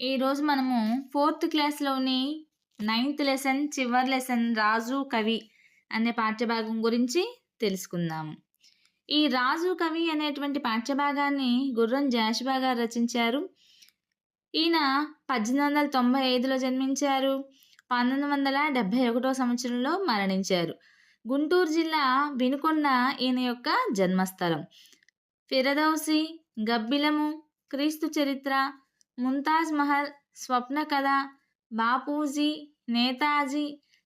ఈరోజు మనము ఫోర్త్ క్లాస్లోని నైన్త్ లెసన్ చివరి లెసన్ రాజు కవి అనే పాఠ్యభాగం గురించి తెలుసుకుందాము. ఈ రాజు కవి అనేటువంటి పాఠ్యభాగాన్ని గుర్రం జాషుబా గారు రచించారు. ఈయన పద్దెనిమిది వందల తొంభై ఐదులో జన్మించారు. పంతొమ్మిది వందల డెబ్భై ఒకటో సంవత్సరంలో మరణించారు. గుంటూరు జిల్లా వినుకొండ ఈయన యొక్క జన్మస్థలం. ఫిరదౌసి గబ్బిలము క్రీస్తు చరిత్ర ముంతాజ్ మహల్ స్వప్న కథ బాపూజీ నేతాజీ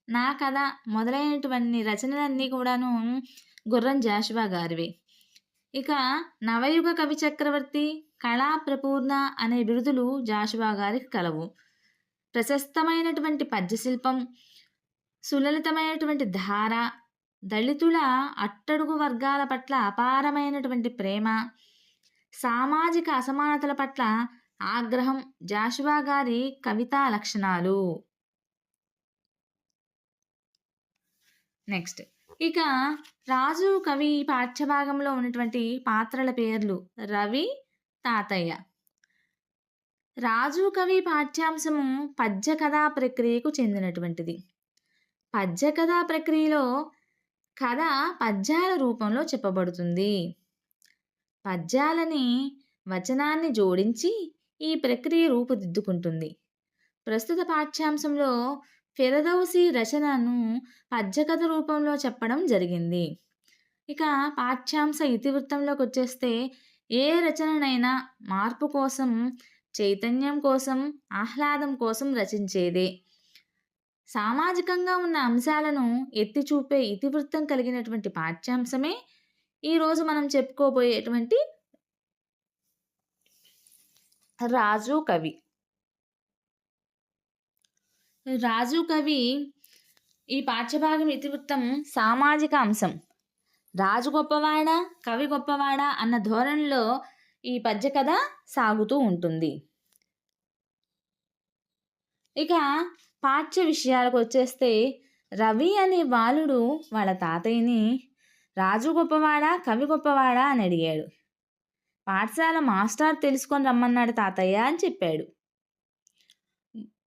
నా కథ మొదలైనటువంటి రచనలన్నీ కూడాను గుర్రం జాషువా గారివి. ఇక నవయుగ కవి చక్రవర్తి కళా ప్రపూర్ణ అనే బిరుదులు జాషువా గారికి కలవు. ప్రశస్తమైనటువంటి పద్యశిల్పం సులలితమైనటువంటి ధార దళితుల అట్టడుగు వర్గాల పట్ల అపారమైనటువంటి ప్రేమ సామాజిక అసమానతల పట్ల ఆగ్రహం. జాషువా గారి కవితా లక్షణాలు. నెక్స్ట్. ఇక రాజు కవి పాఠ్యభాగంలో ఉన్నటువంటి పాత్రల పేర్లు రవి తాతయ్య. రాజు కవి పాఠ్యాంశము పద్య కథా ప్రక్రియకు చెందినటువంటిది. పద్య కథా ప్రక్రియలో కథ పద్యాల రూపంలో చెప్పబడుతుంది. పద్యాలని వచనాన్ని జోడించి ఈ ప్రక్రియ రూపుదిద్దుకుంటుంది. ప్రస్తుత పాఠ్యాంశంలో ఫెరదౌసి రచనను పద్యకథ రూపంలో చెప్పడం జరిగింది. ఇక పాఠ్యాంశ ఇతివృత్తంలోకి వచ్చేస్తే ఏ రచననైనా మార్పు కోసం చైతన్యం కోసం ఆహ్లాదం కోసం రచించేదే. సామాజికంగా ఉన్న అంశాలను ఎత్తి చూపే ఇతివృత్తం కలిగినటువంటి పాఠ్యాంశమే ఈరోజు మనం చెప్పుకోబోయేటువంటి రాజు కవి. రాజు కవి ఈ పాఠ్యభాగం ఇతివృత్తం సామాజిక అంశం. రాజు గొప్పవాడా కవి గొప్పవాడా అన్న ధోరణిలో ఈ పద్య కథ సాగుతూ ఉంటుంది. ఇక పాఠ్య విషయాలకు వచ్చేస్తే రవి అనే బాలుడు వాళ్ళ తాతయ్యని రాజు గొప్పవాడా కవి గొప్పవాడా అని అడిగాడు. పాఠశాల మాస్టర్ తెలుసుకొని రమ్మన్నాడు తాతయ్య అని చెప్పాడు.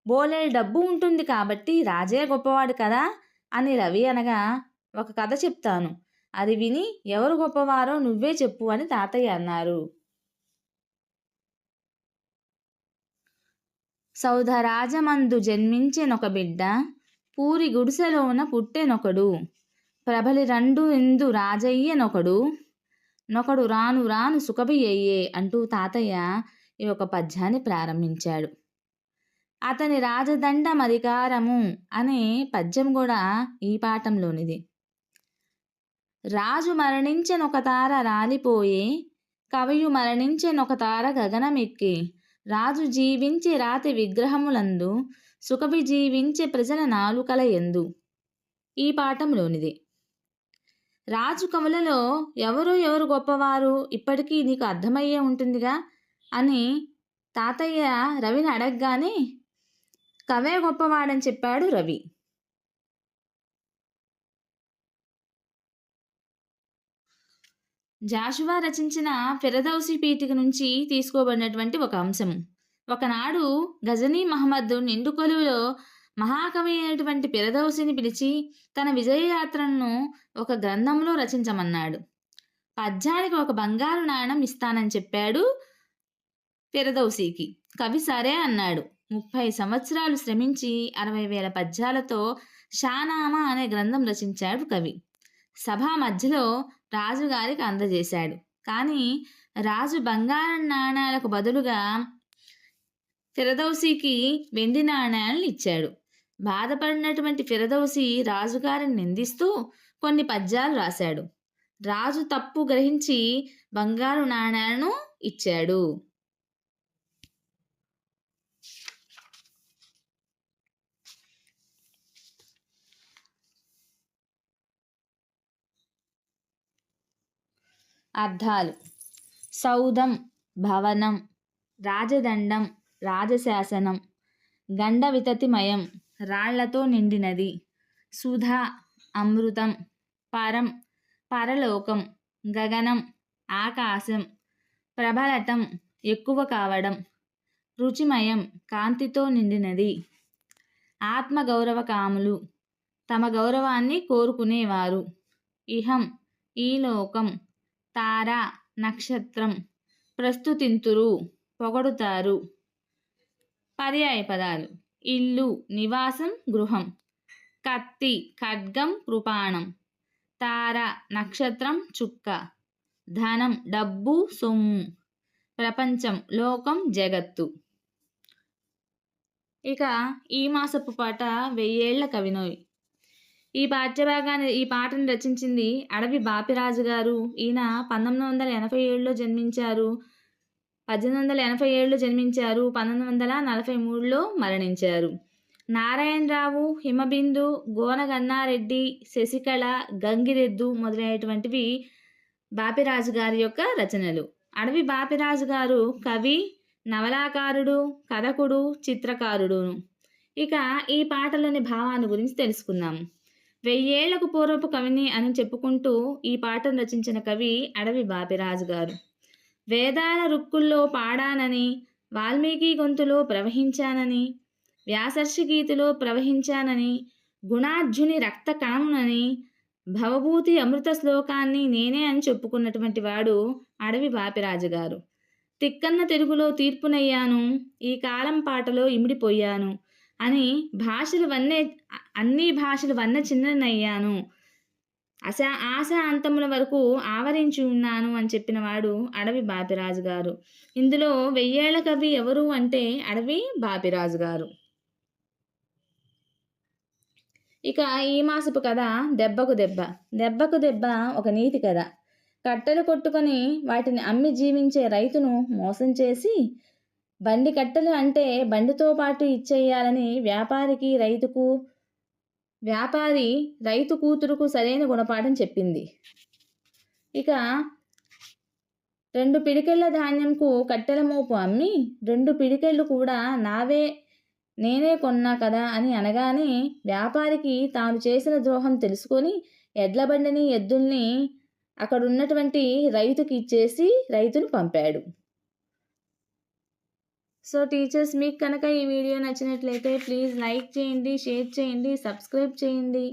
బోలే డబ్బు ఉంటుంది కాబట్టి రాజే గొప్పవాడు కదా అని రవి అనగా ఒక కథ చెప్తాను. అది విని ఎవరు గొప్పవారో నువ్వే చెప్పు అని తాతయ్య అన్నారు. సౌధరాజమందు జన్మించెనొక బిడ్డ పూరి గుడిసెలోన పుట్టెనొకడు ప్రభలి రెండు ఎందు రాజయ్యనొకడు నొకడు రాను రాను సుఖబి అంటూ తాతయ్య ఈ ఒక పద్యాన్ని ప్రారంభించాడు. అతని రాజదండ మరికారము అనే పద్యం కూడా ఈ పాఠంలోనిది. రాజు మరణించెనొక తార రాలిపోయే కవియు మరణించెనొక తార గగనమెక్కి రాజు జీవించే రాతి విగ్రహములందు సుఖవి జీవించే ప్రజల నాలుకల ఎందు ఈ పాఠంలోనిది. రాజు కవులలో ఎవరు ఎవరు గొప్పవారు? ఇప్పటికీ నీకు అర్థమయ్యే ఉంటుందిగా? అని తాతయ్య రవిని అడగగానే కవే గొప్పవాడని చెప్పాడు రవి. జాషువా రచించిన ఫిరదౌసి పీఠిక నుంచి తీసుకోబడినటువంటి ఒక అంశం. ఒకనాడు గజనీ మహమ్మద్ నిండు కొలువులో మహాకవి అయినటువంటి ఫిరదౌసిని పిలిచి తన విజయయాత్రను ఒక గ్రంథంలో రచించమన్నాడు. పద్యానికి ఒక బంగారు నాణం ఇస్తానని చెప్పాడు ఫిరదౌసికి. కవి సరే అన్నాడు. ముప్పై సంవత్సరాలు శ్రమించి అరవై వేల పద్యాలతో షానామా అనే గ్రంథం రచించాడు కవి. సభా మధ్యలో రాజుగారికి అందజేశాడు. కానీ రాజు బంగారం నాణాలకు బదులుగా ఫిరదౌసికి వెండి నాణాలను ఇచ్చాడు. బాధపడినటువంటి ఫిరదౌసి రాజుగారిని నిందిస్తూ కొన్ని పద్యాలు రాశాడు. రాజు తప్పు గ్రహించి బంగారు నాణాలను ఇచ్చాడు. అర్థాలు. సౌధం భవనం రాజదండం రాజశాసనం గండ వితతిమయం రాళ్ళతో నిండినది. సుధా అమృతం పరం పరలోకం గగనం ఆకాశం ప్రబలటం ఎక్కువ కావడం రుచిమయం కాంతితో నిండినది. ఆత్మగౌరవ కాములు తమ గౌరవాన్ని కోరుకునేవారు. ఇహం ఈ లోకం తార నక్షత్రం ప్రస్తుతింతురు పొగడుతారు. పర్యాయ పదాలు ఇల్లు నివాసం గృహం. కత్తి ఖడ్గం కృపాణం. తార నక్షత్రం చుక్క. ధనం డబ్బు సొమ్ము. ప్రపంచం లోకం జగత్తు. ఇక ఈ మాసపు పాట వెయ్యేళ్ళ కవినోయి. ఈ పాఠ్యభాగాన్ని ఈ పాటను రచించింది అడవి బాపిరాజు గారు. ఈయన పంతొమ్మిది వందల ఎనభై ఏడులో జన్మించారు. పద్దెనిమిది వందల ఎనభై ఏడులో జన్మించారు పంతొమ్మిది వందల నలభై మూడులో మరణించారు. నారాయణరావు హిమబిందు గోనగన్నారెడ్డి శశికళ గంగిరెద్దు మొదలైనటువంటివి బాపిరాజు గారి యొక్క రచనలు. అడవి బాపిరాజు గారు కవి నవలాకారుడు కథకుడు చిత్రకారుడును. ఇక ఈ పాటలోని భావాన్ని గురించి తెలుసుకుందాం. వెయ్యేళ్ళకు పూర్వపు కవిని అని చెప్పుకుంటూ ఈ పాటను రచించిన కవి అడవి బాపిరాజు గారు. వేదాల రుక్కుల్లో పాడానని వాల్మీకి గొంతులో ప్రవహించానని వ్యాసర్షి గీతిలో ప్రవహించానని గుణార్జుని రక్త కణమునని భవభూతి అమృత శ్లోకాన్ని నేనే అని చెప్పుకున్నటువంటి వాడు అడవి బాపిరాజు గారు తిక్కన్న తెలుగులో తీర్పునయ్యాను ఈ కాలం పాటలో ఇమిడిపోయాను అని భాషలు వన్నే అన్ని భాషలు వన్న చిన్ననయ్యాను. అశ ఆశ అంతముల వరకు ఆవరించి ఉన్నాను అని చెప్పిన వాడు అడవి బాపిరాజు గారు ఇందులో వెయ్యేళ్ళ కవి ఎవరు అంటే అడవి బాపిరాజు గారు ఇక ఈ మాసపు కథ దెబ్బకు దెబ్బ. దెబ్బకు దెబ్బ ఒక నీతి కథ. కట్టెలు కొట్టుకొని వాటిని అమ్మి జీవించే రైతును మోసం చేసి బండి కట్టెలు అంటే బండితో పాటు ఇచ్చేయాలని వ్యాపారికి రైతుకు వ్యాపారి రైతు కూతురుకు సరైన గుణపాఠం చెప్పింది. ఇక రెండు పిడికెళ్ళ ధాన్యంకు కట్టెల మోపు అమ్మి రెండు పిడికెళ్ళు కూడా నావే నేనే కొన్నా కదా అని అనగానే వ్యాపారికి తాను చేసిన ద్రోహం తెలుసుకొని ఎడ్ల బండిని ఎద్దుల్ని అక్కడున్నటువంటి రైతుకి ఇచ్చేసి రైతును పంపాడు. సో టీచర్స్ మీకు కనుక ఈ వీడియో నచ్చినట్లయితే ప్లీజ్ లైక్ చేయండి షేర్ చేయండి సబ్స్క్రైబ్ చేయండి.